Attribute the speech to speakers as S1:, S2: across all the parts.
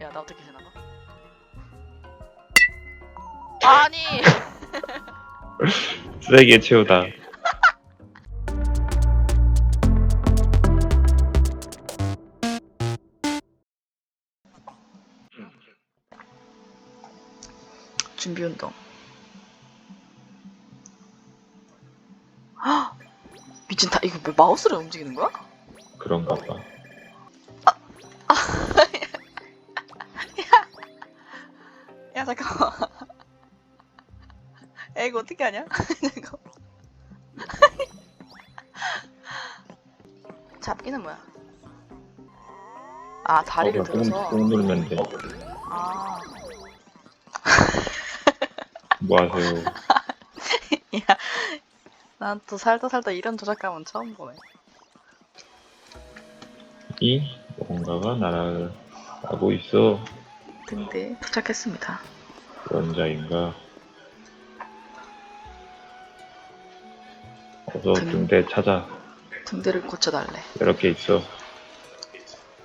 S1: 야 나 어떻게 지나가? 아니
S2: 쓰레기에 채우다.
S1: 준비 운동. 헉! 미친 다 이거 왜 마우스를 움직이는 거야?
S2: 그런가 봐.
S1: 야 잠깐만. 야 이거 어떻게 하냐? 이거. 잡기는 뭐야? 아 다리를
S2: 꾹,
S1: 들어서.
S2: 꾹 누르면 돼.
S1: 아.
S2: 뭐 하세요?
S1: 야, 난 또 살다 살다 이런 조작감은 처음 보네.
S2: 이 뭔가가 날아가고 있어.
S1: 근데 도착했습니다.
S2: 원자인가? 어서
S1: 등-
S2: 등대 찾아.
S1: 등대를 고쳐달래.
S2: 이렇게 있어.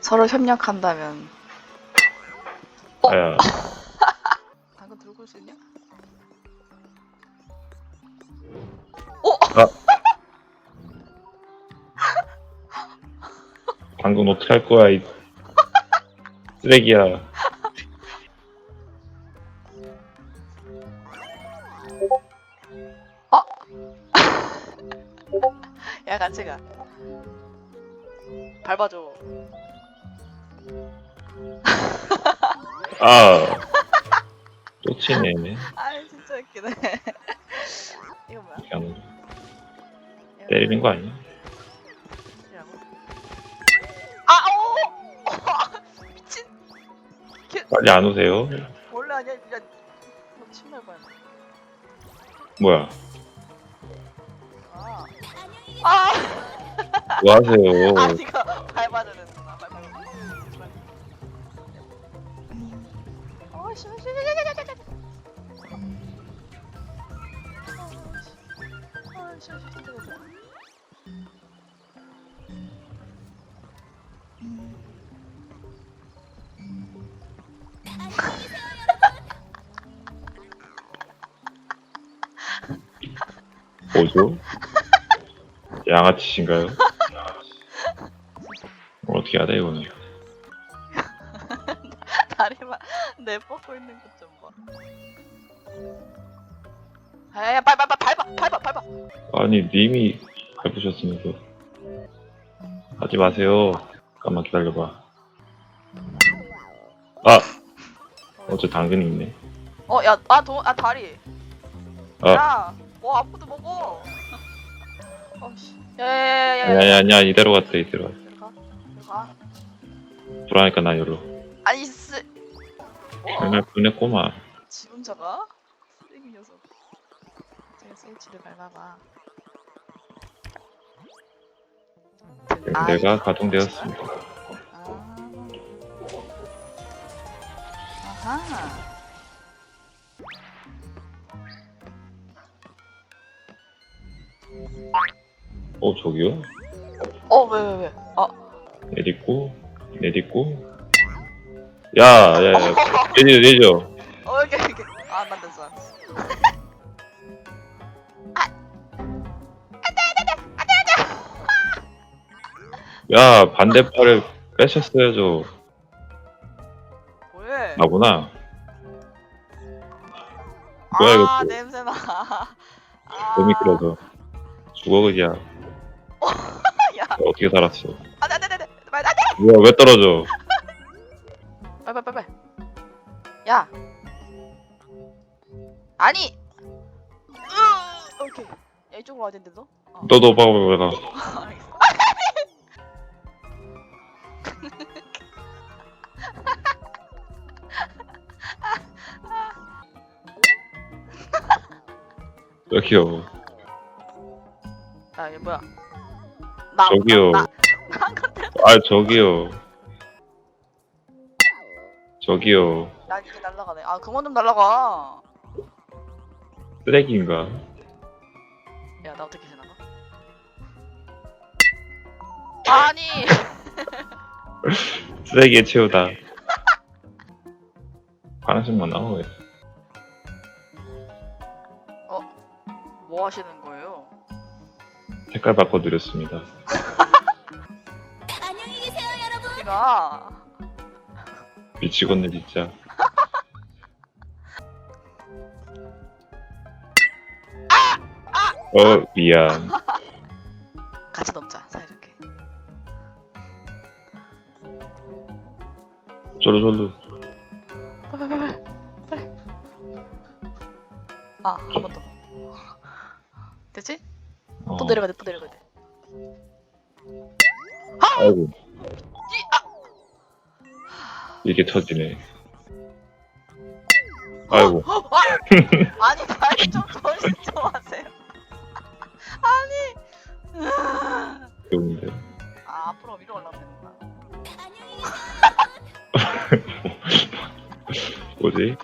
S1: 서로 협력한다면. 어?
S2: 아야,
S1: 당근 들고 올 수 있냐?
S2: 방금 어떻게 할 거야, 이 쓰레기야.
S1: 야, 같이 가. 밟아줘.
S2: 아, 또 치네.
S1: 아, 진짜 웃기네. 이거 뭐야?
S2: 그냥
S1: 이거
S2: 때리는 거 아니야?
S1: 아, 오! 미친.
S2: 빨리 안 오세요.
S1: 원래 아니야, 야, 너 침날 뻔했네.
S2: 뭐야?
S1: 아. 아!
S2: 뭐 하세요?
S1: 아, 이거 밟아줘야 되는구나. 밟- 밟아. 어, 씨, 씨, 씨, 씨, 씨, 씨, 씨. 어, 씨, 씨, 씨, 씨, 씨, 씨.
S2: 뭐죠? 양아치신가요? 어떻게 해야 돼, 이거는?
S1: 다리만 내뻗고 있는 것 좀 봐. 야야야 밟아 밟아 밟아 밟아 밟아.
S2: 아니, 님이 밟으셨으면서. 하지 마세요. 잠깐만 기다려봐. 아! 어째 당근이 있네.
S1: 어야아도아 다리.
S2: 아.
S1: 야, 뭐 아무도 먹어. 어씨. 야야야야.
S2: 아니, 아니, 아니야. 이대로 갔대, 이대로 갔대.
S1: 들어가. 들어가.
S2: 불안하니까 나 열로.
S1: 아니 쓰.
S2: 정말 분해 꼬마.
S1: 지 혼자가? 쓰레기 녀석. 제가 스위치를 밟아봐. 아,
S2: 내가
S1: 이거
S2: 가동되었습니다.
S1: 아. 아하.
S2: 어, 저기요?
S1: 어, 왜, 왜, 왜? 아,
S2: 내딛고, 내딛고. 야, 야, 야. 내죠, 내죠.
S1: 어, 이렇게, 이렇게. 아, 난 됐어, 난 됐어.
S2: 야, 반대팔을 빼셨어야죠.
S1: 뭐해?
S2: 나구나. 뭐야,
S1: 아,
S2: 이거 또.
S1: 냄새나. 아,
S2: 너무 미끄러져. 죽어, 그냥.
S1: 야,
S2: 어떻게 살았어?
S1: 안 돼, 안 돼, 안 돼, 안 돼, 안 돼.
S2: 뭐야, 왜 떨어져?
S1: 빨리, 빨리, 빨리. 야. 아니. 으, 오케이. 야, 이쪽으로 와야 되는데, 너? 어.
S2: 너, 너, 봐봐, 봐봐.
S1: 알겠어.
S2: 저기요.
S1: 나, 얘 뭐야? 나,
S2: 저기요.
S1: 나, 나.
S2: 아, 저기요. 저기요.
S1: 나 이게 날라가네. 아, 그만 좀 날라가.
S2: 쓰레기인가?
S1: 야, 나 어떻게 지나가? 아니.
S2: 쓰레기에 채우다. 파란색만 나오네.
S1: 뭐 하시는 거예요?
S2: 색깔 바꿔드렸습니다.
S1: 우리가
S2: 미치겠네 진짜. 어 미안.
S1: 같이 넘자 사이좋게.
S2: 졸로 졸로.
S1: 빨리 빨리 빨리 빨리. 아한 번 더. 됐지?
S2: 어.
S1: 또 내려가야 돼. 또 내려가야 돼.
S2: 아이고. 이게 터지네. 아이고.
S1: 아니 발좀 조심 좀 하세요. 아니.
S2: 좋은데.
S1: 아 앞으로 위로.
S3: 안녕히 계세요.
S2: 뭐지?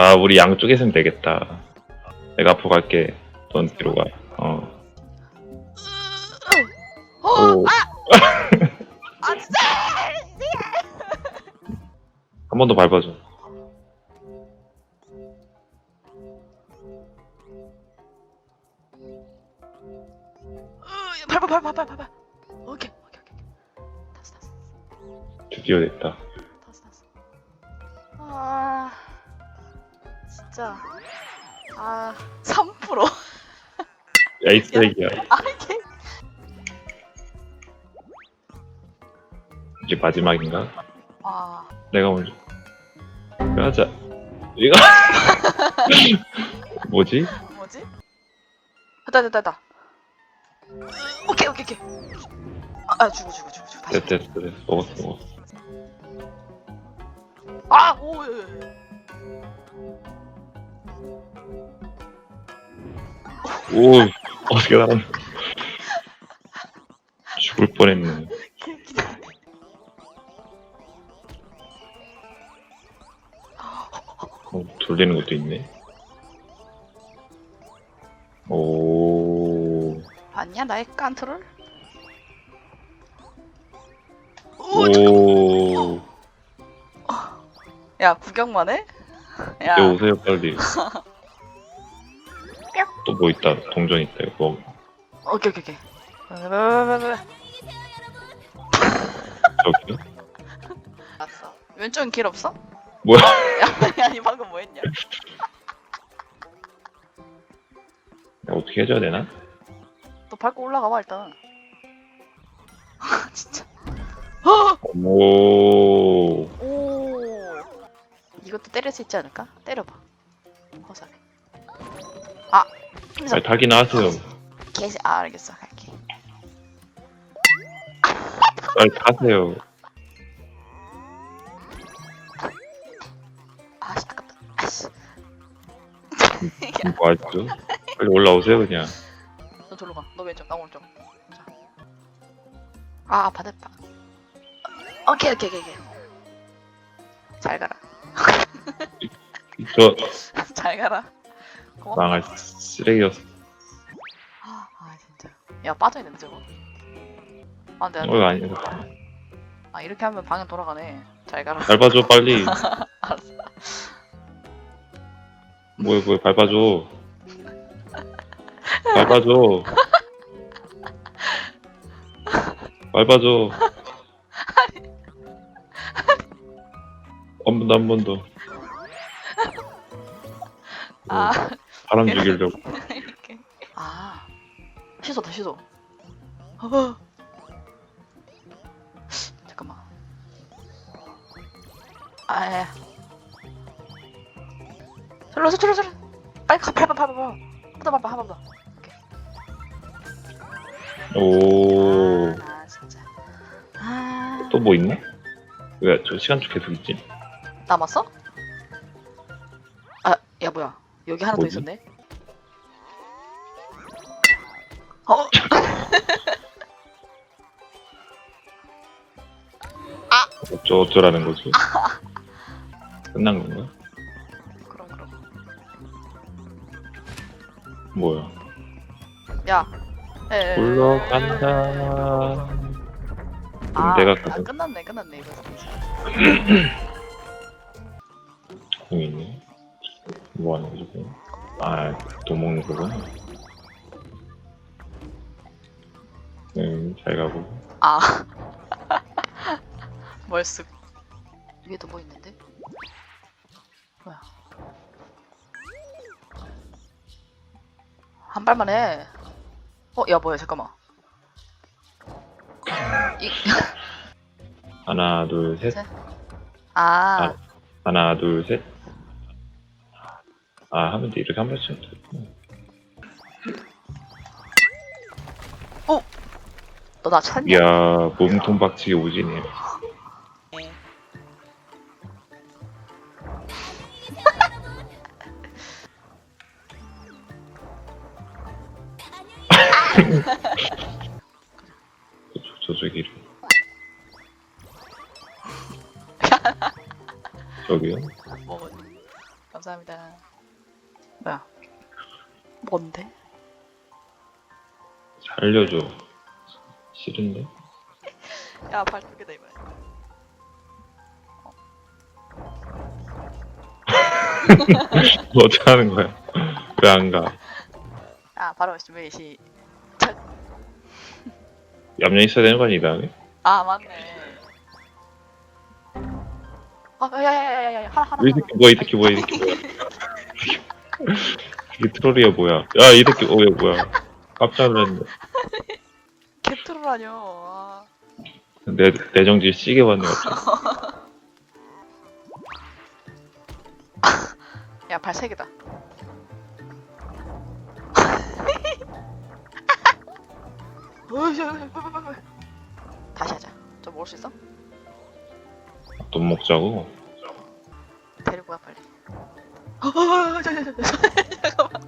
S1: 아
S2: 우리 양쪽에 있으면 되겠다. 내가 앞으로 갈게. 넌 뒤로 가. 어.
S1: 어,
S2: 오.
S1: 아, 아 진짜.
S2: 한 번 더 밟아줘.
S1: 으, 밟아 밟아 밟아 밟아. 오케이 오케이 오케이. 다시 다시
S2: 드디어 됐다.
S1: 다시 다시. 아 진짜 아 3%.
S2: 야, 이 쓰레기야.
S1: 아 이게
S2: 이게 마지막인가?
S1: 아
S2: 내가 먼저. 가자. 이거. 뭐지?
S1: 뭐지? 됐다 됐다 됐다. 오케이 오케이 오케이. 아, 아 죽어 죽어 죽어 죽어 다시.
S2: 됐어, 됐어, 됐어. 먹었어, 먹었어.
S1: 아 오. 예, 예.
S2: 오, 어떻게 나갔나? 죽을 뻔했네. 어, 돌리는 것도 있네. 오,
S1: 봤냐 나의 깐트롤? 오.
S2: 오,
S1: 야 구경만 해? 야
S2: 이제 오세요, 빨리. 또 뭐 있다, 동전 있다, 이거.
S1: 오케이 오케이 오케이.
S2: 저기요?
S1: 알았어. 왼쪽은 길 없어?
S2: 뭐야?
S1: 야, 아니 방금 뭐 했냐?
S2: 야, 어떻게 해줘야 되나?
S1: 너 밟고 올라가 봐 일단. 진짜. 어!
S2: 오,
S1: 오. 이것도 때릴 수 있지 않을까? 때려봐. 허사해. 아.
S2: 아니, 타기나 하세요.
S1: 개시. 아 알겠어 갈게.
S2: 빨리 타세요.
S1: 아씨 아깝다. 아씨.
S2: 뭐 하죠? 빨리 올라오세요, 그냥.
S1: 너 저로 가. 너 왼쪽, 나 오른쪽. 자. 아, 받았다. 오케이, 오케이, 오케이, 오케이. 잘 가라.
S2: 저,
S1: 잘 가라. 고맙다.
S2: 망할 쓰레기였어.
S1: 아, 아, 진짜. 야, 빠져있는데, 저거. 아, 근데,
S2: 어, 이거 아니야.
S1: 아, 이렇게 하면 방향 돌아가네. 잘 가라.
S2: 밟아줘, 빨리.
S1: 알았어.
S2: 뭐야, 뭐야, 밟아줘. 밟아줘. 밟아줘. 한 번 더, 한 번 더.
S1: 아,
S2: 바람 죽이려고.
S1: 이렇게. 아, 시소다, 시소. 어. 잠깐만. 아, 야. 절로, 절로, 절로. 빨리 가, 밟아, 밟아, 밟아. 한번 더 밟아, 한번 더.
S2: 오,
S1: 아, 진짜. 아,
S2: 또 뭐 있나? 왜, 저 시간초 계속 있지?
S1: 남았어? 아, 야, 뭐야. 여기 하나 더
S2: 뭐지?
S1: 있었네. 어?
S2: 어쩌, 어쩌라는 거지? 끝난 건가?
S1: 그럼, 그럼.
S2: 뭐야?
S1: 야. 에.
S2: 올라간다.
S1: 아,
S2: 내가
S1: 아,
S2: 가서
S1: 끝났네, 끝났네 이거.
S2: 공이네. 뭐 하는 거지? 그거? 아, 돈 먹는 거구나. 응, 잘 가고.
S1: 아. 멀쓱. 위에도 뭐 있는데? 뭐야? 한 발만 해. 어, 야 뭐야? 잠깐만. 이
S2: 하나, 둘, 셋.
S1: 셋. 아,
S2: 하나, 둘, 셋. 아, 하면 돼. 이렇게 한 번씩.
S1: 너 나 찾냐?
S2: 이야, 몸통 박치기 오지네. 저, 저기로. 저기요?
S1: 뭐 감사합니다. 뭐야? 뭔데?
S2: 살려줘. 싫은데?
S1: 야, 발두 개다 이번에.
S2: 뭐 어떻게 하는 거야? 왜 안 가?
S1: 아, 바로 준비 시.
S2: 얌전히 있어야 되는 거 아니야, 이 다음에?
S1: 아, 맞네. 아, 야야야야야, 하나 하나.
S2: 이 새끼 뭐야, 이 새끼 뭐야, 이 새끼 뭐야. 이게 트롤이야, 뭐야. 야, 이 새끼, 어, 얘 뭐야. 깜짝 놀랐네.
S1: 개트롤하뇨. 아.
S2: 내, 내정지 시계 봤네, 갑자기.
S1: 야, 발세 개다. 어이씨, 어이씨, 빨리, 빨리, 빨리. 다시 하자. 저 먹을 수 있어?
S2: 돈 먹자고.
S1: 데리고 와 빨리. 어, 저, 저, 저, 저, 잠깐만.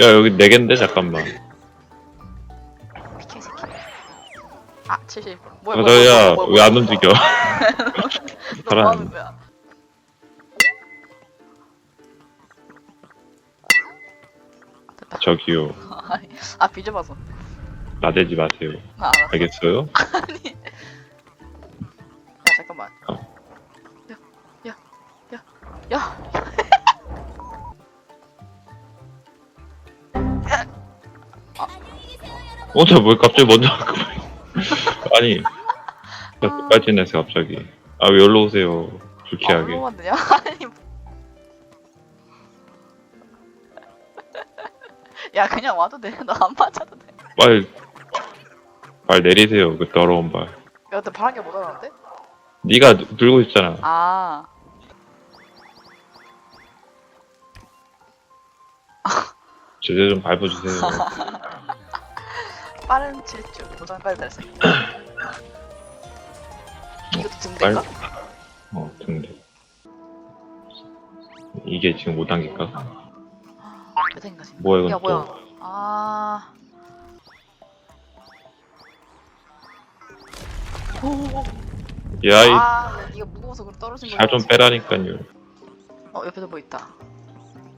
S2: 야, 여기 네 갠데? 잠깐만.
S1: 새끼. 아, 70. 뭐야?
S2: 야,
S1: 뭐야, 뭐야,
S2: 야,
S1: 뭐야,
S2: 왜
S1: 뭐야,
S2: 안
S1: 뭐야.
S2: 움직여?
S1: 너뭐 하는 거야? 됐다.
S2: 저기요.
S1: 아니, 아 비져봐서.
S2: 나대지 마세요.
S1: 아, 알았어.
S2: 알겠어요?
S1: 아니.
S2: 어, 저뭘 갑자기 먼저 하고. 아니. 야, 끝까지 내서 갑자기. 아, 왜 여기로 오세요.
S1: 아,
S2: 불쾌하게.
S1: 되냐? 아니. 야 그냥 와도 돼. 너 안 맞아도 돼.
S2: 빨리. 발 내리세요. 그 더러운 발.
S1: 야 근데 바란 게못 알았는데?
S2: 네가 누- 들고 있잖아.
S1: 아.
S2: 제대로 좀 밟아주세요.
S1: 빠른 질주 도전 빨리 달성. 이것도. 등대인가?
S2: 어, 근데. 이게 지금 5단계인가?
S1: 몇 단인가 지금?
S2: 뭐야, 이건
S1: 야
S2: 또.
S1: 뭐야? 아. 오.
S2: 야, 이,
S1: 아, 이거 무거워서 그럼 떨어진 거야.
S2: 살좀 빼라니까요.
S1: 어, 옆에도 뭐 있다.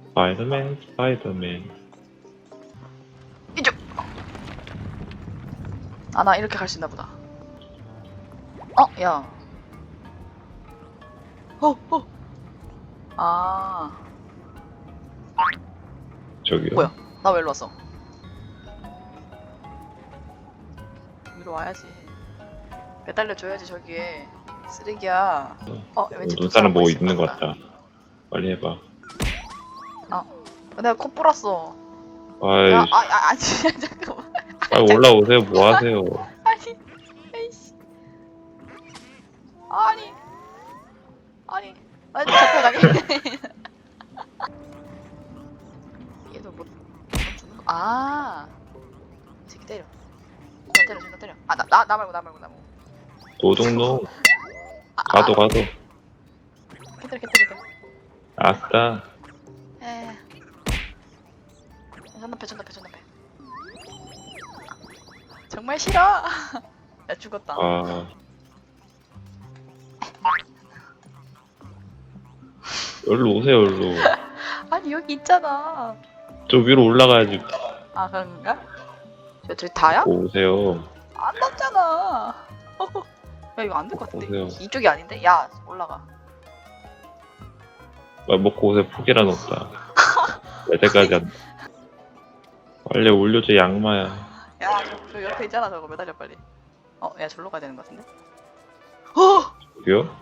S2: 스파이더맨, 스파이더맨.
S1: 아, 나 이렇게 갈 수 있나 보다. 어, 야. 어, 어. 아,
S2: 저기요.
S1: 뭐야? 나 왜 일로 왔어? 위로 와야지. 매달려 줘야지 저기에. 쓰레기야. 어, 왠지
S2: 눈사람 뭐 있는 것
S1: 같다.
S2: 빨리 해봐.
S1: 내가 코 뿌렸어.
S2: 아이,
S1: 야, 아, 아, 아니, 잠깐만.
S2: 빨리 올라오세요. 뭐 하세요?
S1: 아니, 에이씨. 아니, 아니, 아니, 잡혀가게. 얘도 못, 못 주는 거. 아, 이 새끼 때려. 존나 때려, 존나 때려. 아, 나, 나, 나 말고, 나 말고, 나 말고.
S2: 도둑놈.
S1: 아,
S2: 가도, 가도.
S1: 캐트려, 캐트려, 캐트려.
S2: 아싸.
S1: 에. 전nap해, 전nap해, 전nap해. 정말 싫어. 야, 죽었다.
S2: 아. 여기로 오세요, 여기로.
S1: 아니, 여기 있잖아.
S2: 저 위로 올라가야지.
S1: 아 그런가? 저 저기 다야?
S2: 오세요.
S1: 안 닿잖아. 야 이거 안 될 것 같은데.
S2: 오세요.
S1: 이쪽이 아닌데? 야 올라가.
S2: 아, 먹고 오세요. 포기라 놓다. 여태까지 안. 빨리 올려줘 양마야.
S1: 야, 저, 저 옆에 있잖아, 저거 매달려 빨리. 어, 야, 절로 가야 되는 것 같은데? 어!
S2: 저기요?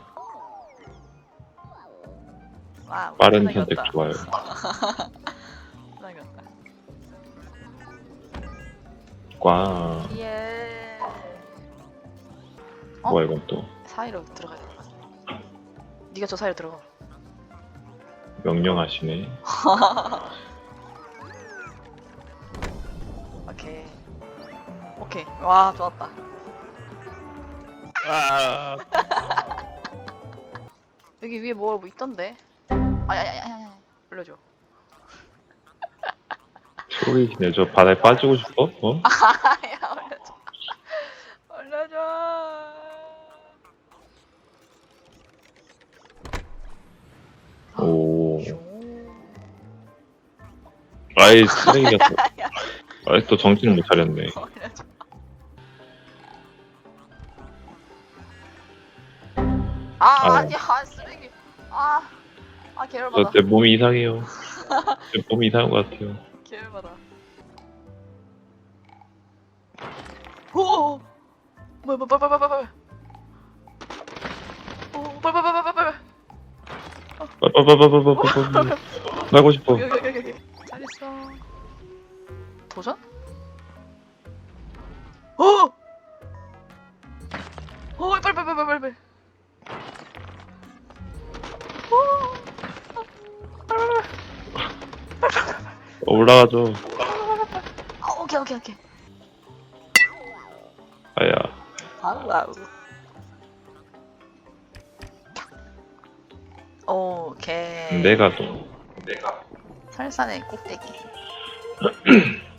S1: 와, 우리
S2: 빠른
S1: 편하게
S2: 선택
S1: 왔다.
S2: 좋아요.
S1: 편하게 왔다.
S2: 꽝.
S1: 예. 어?
S2: 뭐야 이건 또
S1: 사이로 들어가야 돼. 네가 저 사이로 들어가.
S2: 명령하시네.
S1: 오케이. 와, 좋았다.
S2: 아.
S1: 여기 위에 뭐, 뭐 있던데? 아야야야야. 올려줘.
S2: 소리시네. 저 바다에 빠지고 싶어? 어?
S1: 야, 올려줘. 올려줘.
S2: 오.
S1: 슝.
S2: 아이 쓰레기 같아. 아이 또 정신을 못 차렸네.
S1: 올려줘. 아. 아니야, 아, 쓰레기. 아, 아, 계열받아.
S2: 저내 몸이 이상해요. 제 몸이 이상한 것 같아요.
S1: 계열받아. 오! 뭐야, 뭐야, 뭐야, 뭐야, 뭐야, 뭐야. 오, 뭐야, 뭐야, 뭐야, 뭐야, 뭐야.
S2: 빠빠빠빠빠빠빠. 나고 싶어.
S1: 여기, 여기, 여기, 여기. 잘했어. 도전? 오! 오, 빨리, 빨리, 빨리, 빨리, 빨리.
S2: 올라가죠.
S1: 아, 오케이, 오케이, 오케이.
S2: 아야.
S1: 와우. 오케이.
S2: 내가 또.
S1: 설산의 꼭대기.